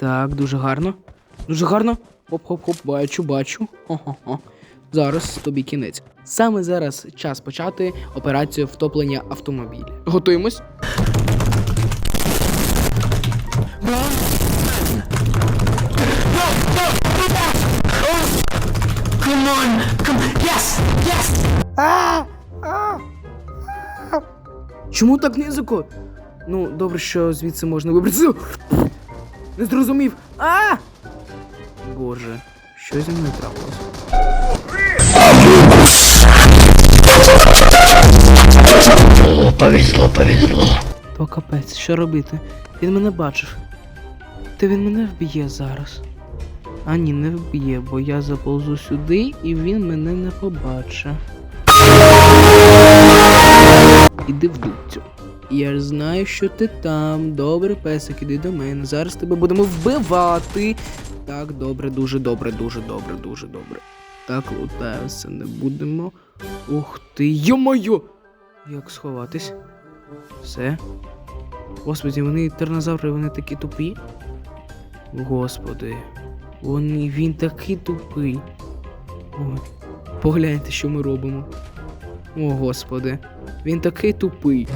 Так, дуже гарно. Дуже гарно. Хоп-хоп-хоп, бачу, бачу. Хо-хо-хо. Зараз тобі кінець. Саме зараз час почати операцію втоплення автомобіля. Готуємось. Come on! Чому так низико? Ну, добре, що звідси можна вибратися. Не зрозумів. А! Боже, що зі мною трапилось? Повезло, повезло. То капець, що робити? Він мене бачив. Та він мене вб'є зараз. А ні, не вб'є, бо я заползу сюди і він мене не побачить. Іди в дубцю. Я знаю, що ти там. Добре, песик, іди до мене. Зараз тебе будемо вбивати. Так, добре, дуже добре, дуже добре, дуже добре. Так, лутаємося не будемо. Ух ти, йо-моє! Як сховатись? Все. Господи, вони тернозаври, вони такі тупі. Господи. Вони, він такий тупий. Ой, погляньте, що ми робимо. О, господи. Він такий тупий.